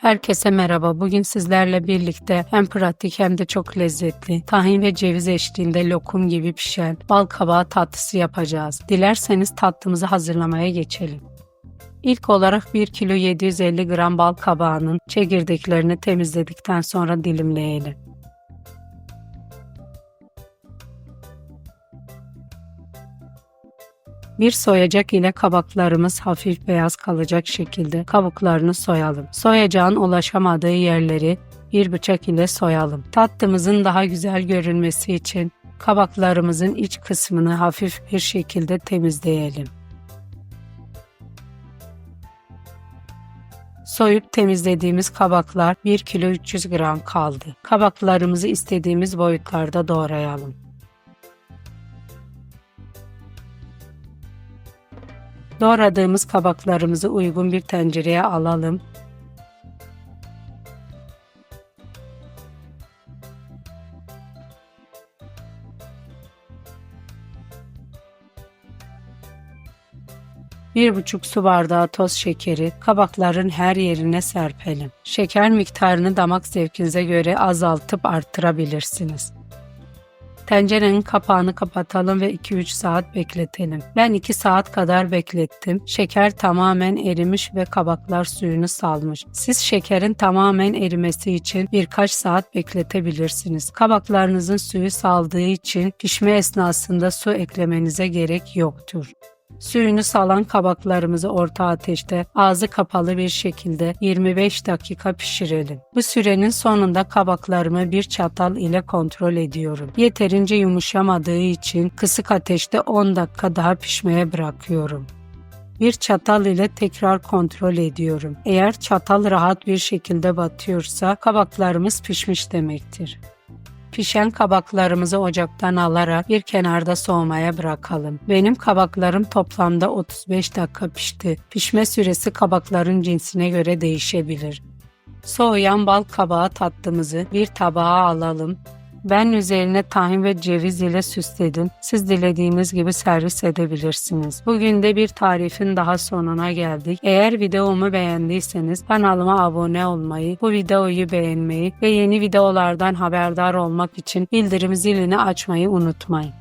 Herkese merhaba. Bugün sizlerle birlikte hem pratik hem de çok lezzetli, tahin ve ceviz eşliğinde lokum gibi pişen bal kabağı tatlısı yapacağız. Dilerseniz tatlımızı hazırlamaya geçelim. İlk olarak 1 kilo 750 gram bal kabağının çekirdeklerini temizledikten sonra dilimleyelim. Bir soyacak ile kabaklarımız hafif beyaz kalacak şekilde kabuklarını soyalım. Soyacağın ulaşamadığı yerleri bir bıçak ile soyalım. Tatlımızın daha güzel görünmesi için kabaklarımızın iç kısmını hafif bir şekilde temizleyelim. Soyup temizlediğimiz kabaklar 1 kilo 300 gram kaldı. Kabaklarımızı istediğimiz boyutlarda doğrayalım. Doğradığımız kabaklarımızı uygun bir tencereye alalım. Bir buçuk su bardağı toz şekeri kabakların her yerine serpelim. Şeker miktarını damak zevkinize göre azaltıp arttırabilirsiniz. Tencerenin kapağını kapatalım ve 2-3 saat bekletelim. Ben 2 saat kadar beklettim. Şeker tamamen erimiş ve kabaklar suyunu salmış. Siz şekerin tamamen erimesi için birkaç saat bekletebilirsiniz. Kabaklarınızın suyu saldığı için pişme esnasında su eklemenize gerek yoktur. Suyunu salan kabaklarımızı orta ateşte ağzı kapalı bir şekilde 25 dakika pişirelim. Bu sürenin sonunda kabaklarımı bir çatal ile kontrol ediyorum. Yeterince yumuşamadığı için kısık ateşte 10 dakika daha pişmeye bırakıyorum. Bir çatal ile tekrar kontrol ediyorum. Eğer çatal rahat bir şekilde batıyorsa kabaklarımız pişmiş demektir. Pişen kabaklarımızı ocaktan alarak bir kenarda soğumaya bırakalım. Benim kabaklarım toplamda 35 dakika pişti. Pişme süresi kabakların cinsine göre değişebilir. Soğuyan bal kabağı tatlımızı bir tabağa alalım. Ben üzerine tahin ve ceviz ile süsledim. Siz dilediğiniz gibi servis edebilirsiniz. Bugün de bir tarifin daha sonuna geldik. Eğer videomu beğendiyseniz kanalıma abone olmayı, bu videoyu beğenmeyi ve yeni videolardan haberdar olmak için bildirim zilini açmayı unutmayın.